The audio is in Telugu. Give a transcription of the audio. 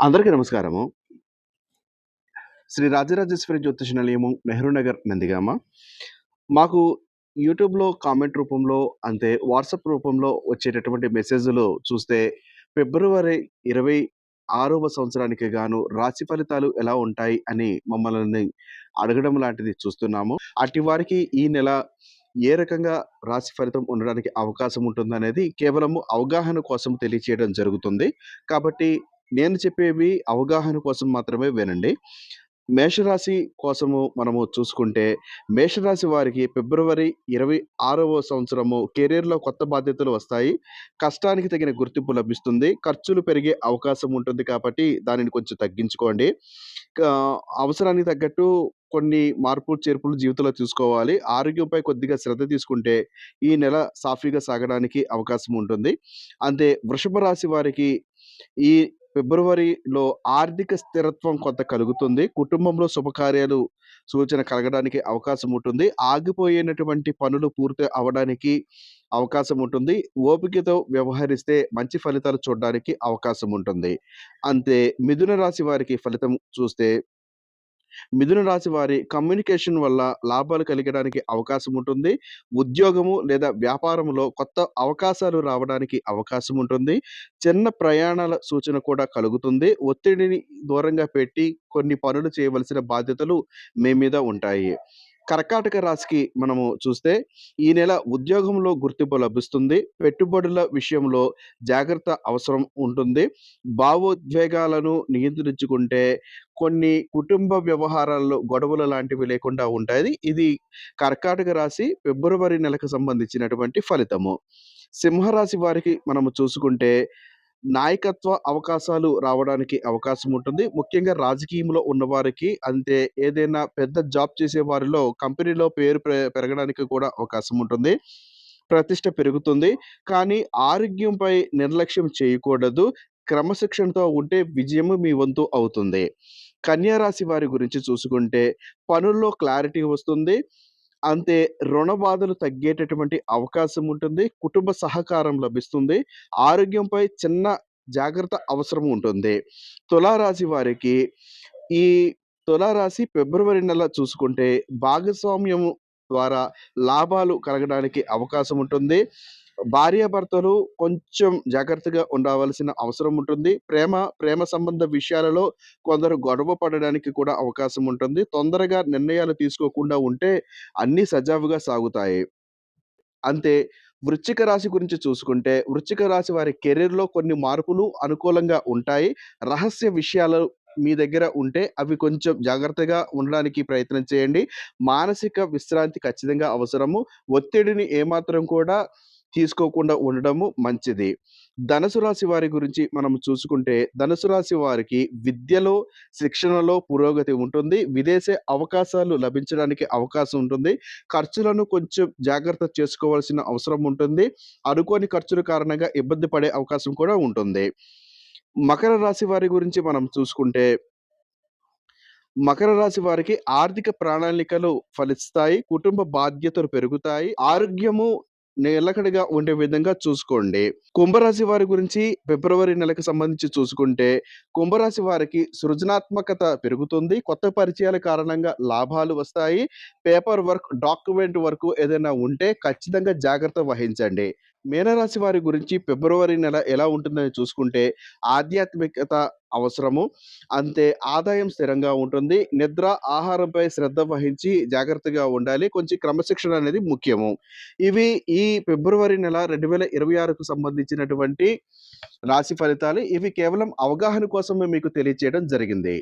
అందరికీ నమస్కారము. శ్రీ రాజరాజేశ్వరి జ్యోతిష నిలయము, నెహ్రూ నగర్, నందిగామ. మాకు యూట్యూబ్‌లో కామెంట్ రూపంలో, అంతే వాట్సాప్ రూపంలో వచ్చేటటువంటి మెసేజ్లు చూస్తే, ఫిబ్రవరి 26వ సంవత్సరానికి గాను రాశి ఫలితాలు ఎలా ఉంటాయి అని మమ్మల్ని అడగడం లాంటిది చూస్తున్నాము. అటు వారికి ఈ నెల ఏ రకంగా రాశి ఫలితం ఉండడానికి అవకాశం ఉంటుందనేది కేవలము అవగాహన కోసం తెలియచేయడం జరుగుతుంది. కాబట్టి నేను చెప్పేవి అవగాహన కోసం మాత్రమే వినండి. మేషరాశి కోసము మనము చూసుకుంటే, మేషరాశి వారికి ఫిబ్రవరి 26వ సంవత్సరము కెరియర్‌లో కొత్త బాధ్యతలు వస్తాయి. కష్టానికి తగిన గుర్తింపు లభిస్తుంది. ఖర్చులు పెరిగే అవకాశం ఉంటుంది కాబట్టి దానిని కొంచెం తగ్గించుకోండి. అవసరానికి తగ్గట్టు కొన్ని మార్పులు, చేర్పులు జీవితంలో తీసుకోవాలి. ఆరోగ్యంపై కొద్దిగా శ్రద్ధ తీసుకుంటే ఈ నెల సాఫీగా సాగడానికి అవకాశం ఉంటుంది. అంతే వృషభ రాశి వారికి ఈ ఫిబ్రవరిలో ఆర్థిక స్థిరత్వం కొంత కలుగుతుంది. కుటుంబంలో శుభకార్యాలు సూచన కలగడానికి అవకాశం ఉంటుంది. ఆగిపోయినటువంటి పనులు పూర్తి అవ్వడానికి అవకాశం ఉంటుంది. ఓపికతో వ్యవహరిస్తే మంచి ఫలితాలు చూడడానికి అవకాశం ఉంటుంది. అంతే మిథున రాశి వారికి ఫలితం చూస్తే మిథున రాశి వారి కమ్యూనికేషన్ వల్ల లాభాలు కలిగడానికి అవకాశం ఉంటుంది. ఉద్యోగము లేదా వ్యాపారంలో కొత్త అవకాశాలు రావడానికి అవకాశం ఉంటుంది. చిన్న ప్రయాణాల సూచన కూడా కలుగుతుంది. ఒత్తిడిని దూరంగా పెట్టి కొన్ని పనులు చేయవలసిన బాధ్యతలు మీ మీద ఉంటాయి. కర్కాటక రాశికి మనము చూస్తే, ఈ నెల ఉద్యోగంలో గుర్తింపు లభిస్తుంది. పెట్టుబడుల విషయంలో జాగ్రత్త అవసరం ఉంటుంది. భావోద్వేగాలను నియంత్రించుకుంటే కొన్ని కుటుంబ వ్యవహారాల్లో గొడవలు లాంటివి లేకుండా ఉంటాయి. ఇది కర్కాటక రాశి ఫిబ్రవరి నెలకు సంబంధించినటువంటి ఫలితము. సింహరాశి వారికి మనము చూసుకుంటే, నాయకత్వ అవకాశాలు రావడానికి అవకాశం ఉంటుంది. ముఖ్యంగా రాజకీయంలో ఉన్నవారికి, అంతే ఏదైనా పెద్ద జాబ్ చేసే వారిలో కంపెనీలో పేరు పె పెరగడానికి కూడా అవకాశం ఉంటుంది. ప్రతిష్ట పెరుగుతుంది. కానీ ఆరోగ్యంపై నిర్లక్ష్యం చేయకూడదు. క్రమశిక్షణతో ఉంటే విజయం మీ వంతు అవుతుంది. కన్యా రాశి వారి గురించి చూసుకుంటే, పనుల్లో క్లారిటీ వస్తుంది. అంతే రుణ బాధలు తగ్గేటటువంటి అవకాశం ఉంటుంది. కుటుంబ సహకారం లభిస్తుంది. ఆరోగ్యంపై చిన్న జాగ్రత్త అవసరం ఉంటుంది. తులారాశి వారికి ఈ తులారాశి ఫిబ్రవరి నెల చూసుకుంటే, భాగస్వామ్యం ద్వారా లాభాలు కలగడానికి అవకాశం ఉంటుంది. భార్యాభర్తలు కొంచెం జాగ్రత్తగా ఉండవలసిన అవసరం ఉంటుంది. ప్రేమ, ప్రేమ సంబంధ విషయాలలో కొందరు గొడవ పడడానికి కూడా అవకాశం ఉంటుంది. తొందరగా నిర్ణయాలు తీసుకోకుండా ఉంటే అన్నీ సజావుగా సాగుతాయి. అంతే వృశ్చిక రాశి గురించి చూసుకుంటే, వృశ్చిక రాశి వారి కెరీర్లో కొన్ని మార్పులు అనుకూలంగా ఉంటాయి. రహస్య విషయాలు మీ దగ్గర ఉంటే అవి కొంచెం జాగ్రత్తగా ఉండడానికి ప్రయత్నం చేయండి. మానసిక విశ్రాంతి ఖచ్చితంగా అవసరము. ఒత్తిడిని ఏమాత్రం కూడా తీసుకోకుండా ఉండడము మంచిది. ధనుసు రాశి వారి గురించి మనం చూసుకుంటే, ధనుసు రాశి వారికి విద్యలో, శిక్షణలో పురోగతి ఉంటుంది. విదేశీ అవకాశాలు లభించడానికి అవకాశం ఉంటుంది. ఖర్చులను కొంచెం జాగ్రత్త చేసుకోవాల్సిన అవసరం ఉంటుంది. అనుకోని ఖర్చుల కారణంగా ఇబ్బంది పడే అవకాశం కూడా ఉంటుంది. మకర రాశి వారి గురించి మనం చూసుకుంటే మకర రాశి వారికి ఆర్థిక ప్రణాళికలు ఫలిస్తాయి. కుటుంబ బాధ్యతలు పెరుగుతాయి. ఆరోగ్యము నిలకడగా ఉండే విధంగా చూసుకోండి. కుంభరాశి వారి గురించి ఫిబ్రవరి నెలకు సంబంధించి చూసుకుంటే, కుంభరాశి వారికి సృజనాత్మకత పెరుగుతుంది. కొత్త పరిచయాల కారణంగా లాభాలు వస్తాయి. పేపర్ వర్క్, డాక్యుమెంట్ వర్క్ ఏదైనా ఉంటే ఖచ్చితంగా జాగ్రత్త వహించండి. మీనరాశి వారి గురించి ఫిబ్రవరి నెల ఎలా ఉంటుందని చూసుకుంటే, ఆధ్యాత్మికత అవసరము. అంతే ఆదాయం స్థిరంగా ఉంటుంది. నిద్ర, ఆహారంపై శ్రద్ధ వహించి జాగ్రత్తగా ఉండాలి. కొంచెం క్రమశిక్షణ అనేది ముఖ్యము. ఇవి ఈ ఫిబ్రవరి నెల 2026కు సంబంధించినటువంటి రాశి ఫలితాలు. ఇవి కేవలం అవగాహన కోసమే మీకు తెలియచేయడం జరిగింది.